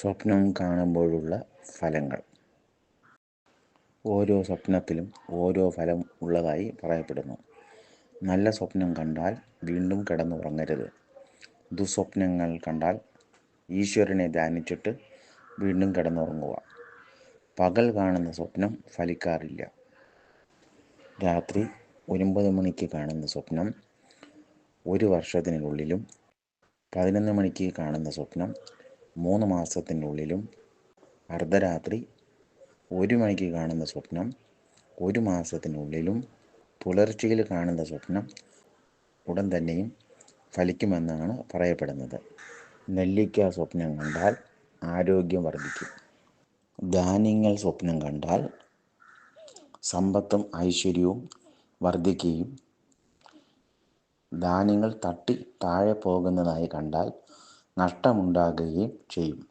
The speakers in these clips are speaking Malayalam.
സ്വപ്നം കാണുമ്പോഴുള്ള ഫലങ്ങൾ. ഓരോ സ്വപ്നത്തിലും ഓരോ ഫലം ഉള്ളതായി പറയപ്പെടുന്നു. നല്ല സ്വപ്നം കണ്ടാൽ വീണ്ടും കിടന്നുറങ്ങരുത്. ദുസ്വപ്നങ്ങൾ കണ്ടാൽ ഈശ്വരനെ ധ്യാനിച്ചിട്ട് വീണ്ടും കിടന്നുറങ്ങുക. പകൽ കാണുന്ന സ്വപ്നം ഫലിക്കാറില്ല. രാത്രി ഒൻപത് മണിക്ക് കാണുന്ന സ്വപ്നം ഒരു വർഷത്തിനുള്ളിലും പതിനൊന്ന് മണിക്ക് കാണുന്ന സ്വപ്നം മൂന്ന് മാസത്തിനുള്ളിലും അർദ്ധരാത്രി ഒരു മണിക്ക് കാണുന്ന സ്വപ്നം ഒരു മാസത്തിനുള്ളിലും പുലർച്ചയിൽ കാണുന്ന സ്വപ്നം ഉടൻ തന്നെയും ഫലിക്കുമെന്നാണ് പറയപ്പെടുന്നത്. നെല്ലിക്ക സ്വപ്നം കണ്ടാൽ ആരോഗ്യം വർദ്ധിക്കും. ധാന്യങ്ങൾ സ്വപ്നം കണ്ടാൽ സമ്പത്തും ഐശ്വര്യവും വർദ്ധിക്കുകയും. ധാന്യങ്ങൾ തട്ടി താഴെ പോകുന്നതായി കണ്ടാൽ നഷ്ടമുണ്ടാകുകയും ചെയ്യും.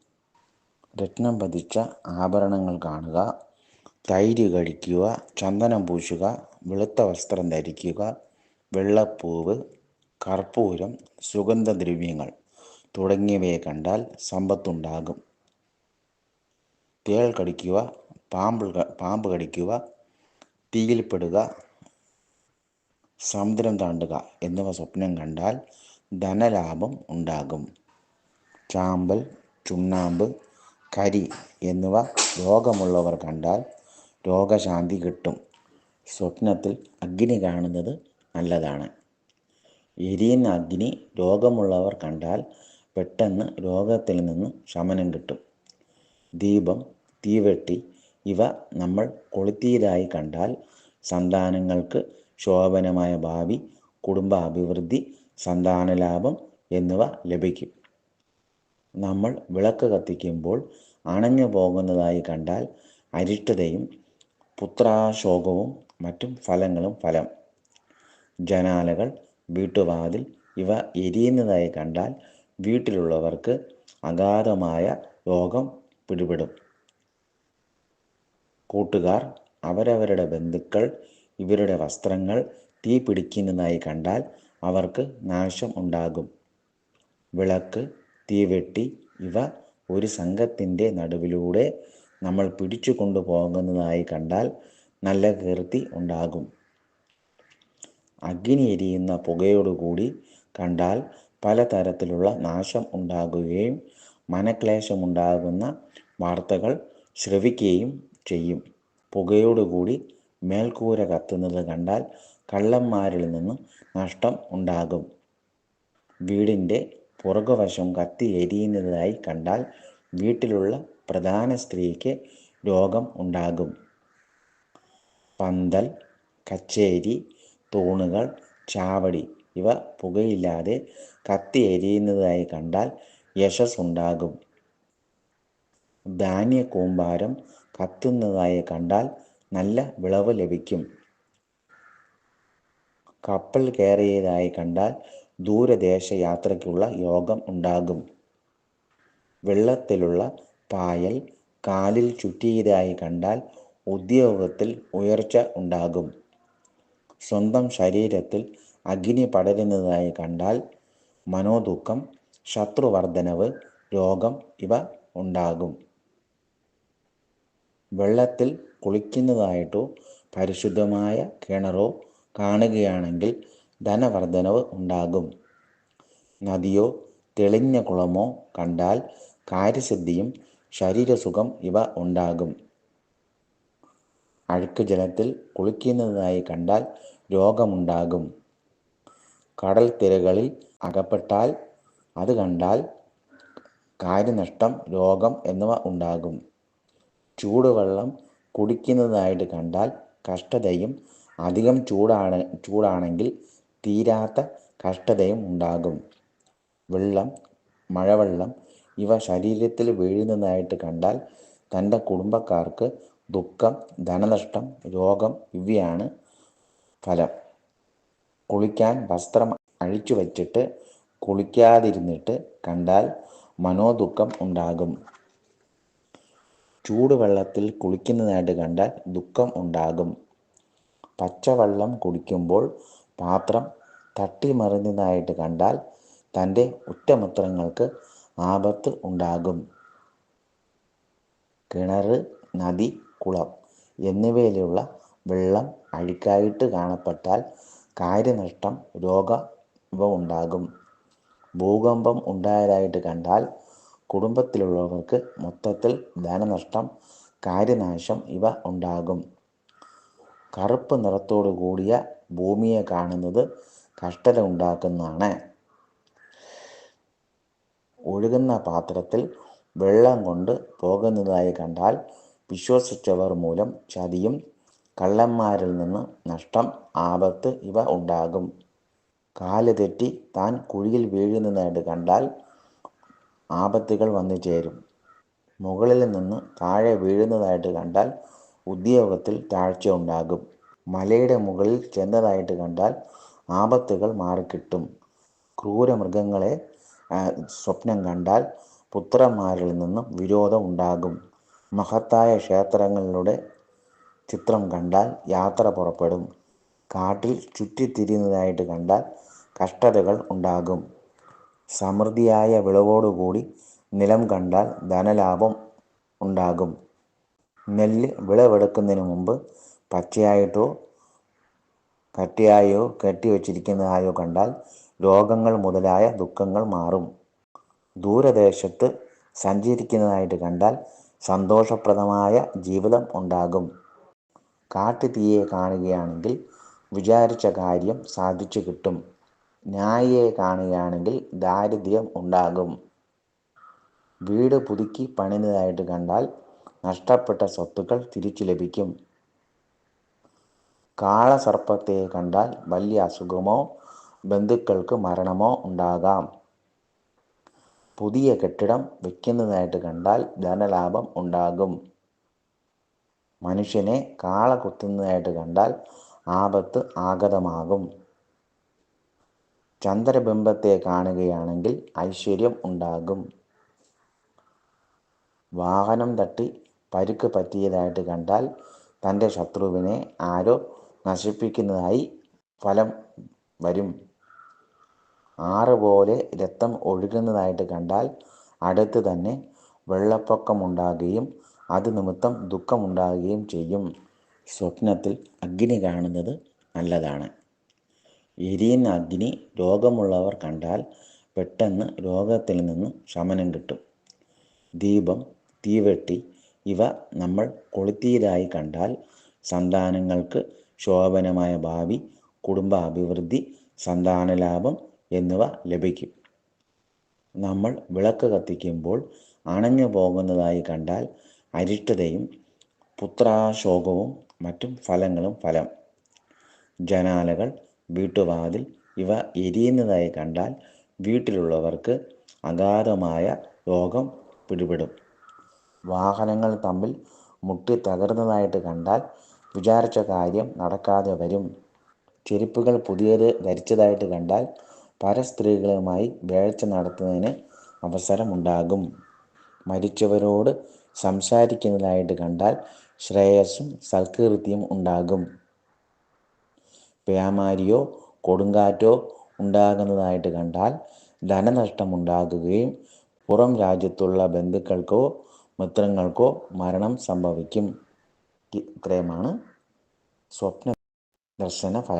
രത്നം പതിച്ച ആഭരണങ്ങൾ കാണുക തൈര് കഴിക്കുക ചന്ദനം പൂശുക വെളുത്ത വസ്ത്രം ധരിക്കുക വെള്ളപ്പൂവ് കർപ്പൂരം സുഗന്ധദ്രവ്യങ്ങൾ തുടങ്ങിയവയെ കണ്ടാൽ സമ്പത്തുണ്ടാകും. തേൾ കടിക്കുക പാമ്പ് പാമ്പ് കടിക്കുക തീയിൽപ്പെടുക സമുദ്രം താണ്ടുക എന്നിവ സ്വപ്നം കണ്ടാൽ ധനലാഭം ഉണ്ടാകും. ചാമ്പൽ ചുണ്ണാമ്പ് കരി എന്നിവ രോഗമുള്ളവർ കണ്ടാൽ രോഗശാന്തി കിട്ടും. സ്വപ്നത്തിൽ അഗ്നി കാണുന്നത് നല്ലതാണ്. എരിയുന്ന അഗ്നി രോഗമുള്ളവർ കണ്ടാൽ പെട്ടെന്ന് രോഗത്തിൽ നിന്ന് ശമനം കിട്ടും. ദീപം തീവെട്ടി ഇവ നമ്മൾ കൊളുത്തിയതായി കണ്ടാൽ സന്താനങ്ങൾക്ക് ശോഭനമായ ഭാവി കുടുംബ അഭിവൃദ്ധി സന്താനലാഭം എന്നിവ ലഭിക്കും. നമ്മൾ വിളക്ക് കത്തിക്കുമ്പോൾ അണഞ്ഞു പോകുന്നതായി കണ്ടാൽ അരിഷ്ടതയും പുത്രാശോകവും മറ്റും ഫലങ്ങളും ഫലം. ജനാലകൾ വീട്ടുവാതിൽ ഇവ എരിയുന്നതായി കണ്ടാൽ വീട്ടിലുള്ളവർക്ക് അഗാധമായ രോഗം പിടിപെടും. കൂട്ടുകാർ അവരവരുടെ ബന്ധുക്കൾ ഇവരുടെ വസ്ത്രങ്ങൾ തീ പിടിക്കുന്നതായി കണ്ടാൽ അവർക്ക് നാശം ഉണ്ടാകും. വിളക്ക് തീവെട്ടി ഇവ ഒരു സംഘത്തിന്റെ നടുവിലൂടെ നമ്മൾ പിടിച്ചു കൊണ്ടുപോകുന്നതായി കണ്ടാൽ നല്ല കീർത്തി ഉണ്ടാകും. അഗ്നി എരിയുന്ന പുകയോടുകൂടി കണ്ടാൽ പലതരത്തിലുള്ള നാശം ഉണ്ടാകുകയും മനക്ലേശമുണ്ടാകുന്ന വാർത്തകൾ ശ്രവിക്കുകയും ചെയ്യും. പുകയോടുകൂടി മേൽക്കൂര കത്തുന്നത് കണ്ടാൽ കള്ളന്മാരിൽ നിന്നും നഷ്ടം ഉണ്ടാകും. വീടിന്റെ പുറകുവശം കത്തി എരിയുന്നതായി കണ്ടാൽ വീട്ടിലുള്ള പ്രധാന സ്ത്രീക്ക് രോഗം ഉണ്ടാകും. പന്തൽ കച്ചേരി തൂണുകൾ ചാവടി ഇവ പുകയില്ലാതെ കത്തി എരിയുന്നതായി കണ്ടാൽ യശസ് ഉണ്ടാകും ധാന്യ കൂമ്പാരം കത്തുന്നതായി കണ്ടാൽ നല്ല വിളവ് ലഭിക്കും. കപ്പൽ കയറിയതായി കണ്ടാൽ ദൂരദേശ യാത്രയ്ക്കുള്ള യോഗം ഉണ്ടാകും. വെള്ളത്തിലുള്ള പായൽ കാലിൽ ചുറ്റിയതായി കണ്ടാൽ ഉദ്യോഗത്തിൽ ഉയർച്ച ഉണ്ടാകും. സ്വന്തം ശരീരത്തിൽ അഗ്നി പടരുന്നതായി കണ്ടാൽ മനോദുഃഖം ശത്രുവർദ്ധനവ് രോഗം ഇവ ഉണ്ടാകും. വെള്ളത്തിൽ കുളിക്കുന്നതായിട്ടോ പരിശുദ്ധമായ കിണറോ കാണുകയാണെങ്കിൽ ധനവർദ്ധനവ് ഉണ്ടാകും. നദിയോ തെളിഞ്ഞ കുളമോ കണ്ടാൽ കാര്യസിദ്ധിയും ശരീരസുഖം ഇവ ഉണ്ടാകും. അഴുക്ക് ജലത്തിൽ കുളിക്കുന്നതായി കണ്ടാൽ രോഗമുണ്ടാകും. കടൽ തിരകളിൽ അകപ്പെട്ടാൽ അത് കണ്ടാൽ കാര്യനഷ്ടം രോഗം എന്നിവ ഉണ്ടാകും. ചൂടുവെള്ളം കുടിക്കുന്നതായിട്ട് കണ്ടാൽ കഷ്ടതയും അധികം ചൂടാണ് ചൂടാണെങ്കിൽ തീരാത്ത കഷ്ടതയും ഉണ്ടാകും. വെള്ളം മഴവെള്ളം ഇവ ശരീരത്തിൽ വീഴുന്നതായിട്ട് കണ്ടാൽ തന്റെ കുടുംബക്കാർക്ക് ദുഃഖം ധനനഷ്ടം രോഗം ഇവയാണ് ഫലം. കുളിക്കാൻ വസ്ത്രം അഴിച്ചു വച്ചിട്ട് കുളിക്കാതിരുന്നിട്ട് കണ്ടാൽ മനോദുഃഖം ഉണ്ടാകും. ചൂടുവെള്ളത്തിൽ കുളിക്കുന്നതായിട്ട് കണ്ടാൽ ദുഃഖം ഉണ്ടാകും. പച്ചവെള്ളം കുടിക്കുമ്പോൾ പാത്രം തട്ടിമറിഞ്ഞതായിട്ട് കണ്ടാൽ തന്റെ ഉറ്റമിത്രങ്ങൾക്ക് ആപത്ത് ഉണ്ടാകും. കിണർ നദി കുളം എന്നിവയിലുള്ള വെള്ളം അഴുക്കായിട്ട് കാണപ്പെട്ടാൽ കാര്യനഷ്ടം രോഗ ഉണ്ടാകും. ഭൂകമ്പം ഉണ്ടായതായിട്ട് കണ്ടാൽ കുടുംബത്തിലുള്ളവർക്ക് മൊത്തത്തിൽ ധനനഷ്ടം കാര്യനാശം ഇവ ഉണ്ടാകും. കറുപ്പ് നിറത്തോടു കൂടിയ ഭൂമിയെ കാണുന്നത് കഷ്ടത ഉണ്ടാക്കുന്നതാണ് ഒഴുകുന്ന പാത്രത്തിൽ വെള്ളം കൊണ്ട് പോകുന്നതായി കണ്ടാൽ വിശ്വസിച്ചവർ മൂലം ചതിയും കള്ളന്മാരിൽ നിന്ന് നഷ്ടം ആപത്ത് ഇവ ഉണ്ടാകും. കാൽ തെറ്റി താൻ കുഴിയിൽ വീഴുന്നതായിട്ട് കണ്ടാൽ ആപത്തുകൾ വന്നു ചേരും. മുകളിൽ നിന്ന് താഴെ വീഴുന്നതായിട്ട് കണ്ടാൽ ഉദ്യോഗത്തിൽ താഴ്ച ഉണ്ടാകും മലയുടെ മുകളിൽ ചെന്നതായിട്ട് കണ്ടാൽ ആപത്തുകൾ മാറിക്കിട്ടും. ക്രൂരമൃഗങ്ങളെ സ്വപ്നം കണ്ടാൽ പുത്രന്മാരിൽ നിന്നും വിരോധം ഉണ്ടാകും. മഹത്തായ ക്ഷേത്രങ്ങളുടെ ചിത്രം കണ്ടാൽ യാത്ര പുറപ്പെടും. കാട്ടിൽ ചുറ്റിത്തിരിയുന്നതായിട്ട് കണ്ടാൽ കഷ്ടതകൾ ഉണ്ടാകും. സമൃദ്ധിയായ വിളവോടുകൂടി നിലം കണ്ടാൽ ധനലാഭം ഉണ്ടാകും. നെല്ല് വിളവെടുക്കുന്നതിന് മുമ്പ് പച്ചയായിട്ടോ കട്ടിയായോ കെട്ടിവച്ചിരിക്കുന്നതായോ കണ്ടാൽ രോഗങ്ങൾ മുതലായ ദുഃഖങ്ങൾ മാറും. ദൂരദേശത്ത് സഞ്ചരിക്കുന്നതായിട്ട് കണ്ടാൽ സന്തോഷപ്രദമായ ജീവിതം ഉണ്ടാകും. കാട്ടുതീയെ കാണുകയാണെങ്കിൽ വിചാരിച്ച കാര്യം സാധിച്ചു കിട്ടും. നായയെ കാണുകയാണെങ്കിൽ ദാരിദ്ര്യം ഉണ്ടാകും. വീട് പുതുക്കി പണിഞ്ഞതായിട്ട് കണ്ടാൽ നഷ്ടപ്പെട്ട സ്വത്തുക്കൾ തിരിച്ചു ലഭിക്കും. കാളസർപ്പത്തെ കണ്ടാൽ വലിയ അസുഖമോ ബന്ധുക്കൾക്ക് മരണമോ ഉണ്ടാകാം. പുതിയ കെട്ടിടം വെക്കുന്നതായിട്ട് കണ്ടാൽ ധനലാഭം ഉണ്ടാകും. മനുഷ്യനെ കാള കുത്തുന്നതായിട്ട് കണ്ടാൽ ആപത്ത് ആഗതമാകും. ചന്ദ്രബിംബത്തെ കാണുകയാണെങ്കിൽ ഐശ്വര്യം ഉണ്ടാകും. വാഹനം തട്ടി പരുക്ക് പറ്റിയതായിട്ട് കണ്ടാൽ തന്റെ ശത്രുവിനെ ആരോ നശിപ്പിക്കുന്നതായി ഫലം വരും. ആറ് പോലെ രക്തം ഒഴുകുന്നതായിട്ട് കണ്ടാൽ അടുത്ത് തന്നെ വെള്ളപ്പൊക്കമുണ്ടാകുകയും അത് നിമിത്തം ദുഃഖമുണ്ടാകുകയും ചെയ്യും. സ്വപ്നത്തിൽ അഗ്നി കാണുന്നത് നല്ലതാണ്. എരിയുന്ന അഗ്നി രോഗമുള്ളവർ കണ്ടാൽ പെട്ടെന്ന് രോഗത്തിൽ നിന്ന് ശമനം കിട്ടും. ദീപം തീവെട്ടി ഇവ നമ്മൾ കൊളുത്തിയതായി കണ്ടാൽ സന്താനങ്ങൾക്ക് ശോഭനമായ ഭാവി കുടുംബ അഭിവൃദ്ധി സന്താന ലാഭം എന്നിവ ലഭിക്കും. നമ്മൾ വിളക്ക് കത്തിക്കുമ്പോൾ അണഞ്ഞു പോകുന്നതായി കണ്ടാൽ അരിഷ്ടതയും പുത്രാശോകവും മറ്റും ഫലങ്ങളും ഫലം. ജനാലകൾ വീട്ടുവാതിൽ ഇവ എരിയുന്നതായി കണ്ടാൽ വീട്ടിലുള്ളവർക്ക് അഗാധമായ രോഗം പിടിപെടും. വാഹനങ്ങൾ തമ്മിൽ മുട്ടി തകർന്നതായിട്ട് കണ്ടാൽ വിചാരിച്ച കാര്യം നടക്കാതെ വരും. ചെരുപ്പുകൾ പുതിയത് ധരിച്ചതായിട്ട് കണ്ടാൽ പരസ്ത്രീകളുമായി വേഴ്ച നടത്തുന്നതിന് അവസരമുണ്ടാകും. മരിച്ചവരോട് സംസാരിക്കുന്നതായിട്ട് കണ്ടാൽ ശ്രേയസ്സും സൽകീർത്തിയും ഉണ്ടാകും. പേമാരിയോ കൊടുങ്കാറ്റോ ഉണ്ടാകുന്നതായിട്ട് കണ്ടാൽ ധനനഷ്ടമുണ്ടാകുകയും പുറം രാജ്യത്തുള്ള ബന്ധുക്കൾക്കോ മിത്രങ്ങൾക്കോ മരണം സംഭവിക്കും. ഇത്രയുമാണ് സ്വപ്ന ദർശന ഫലം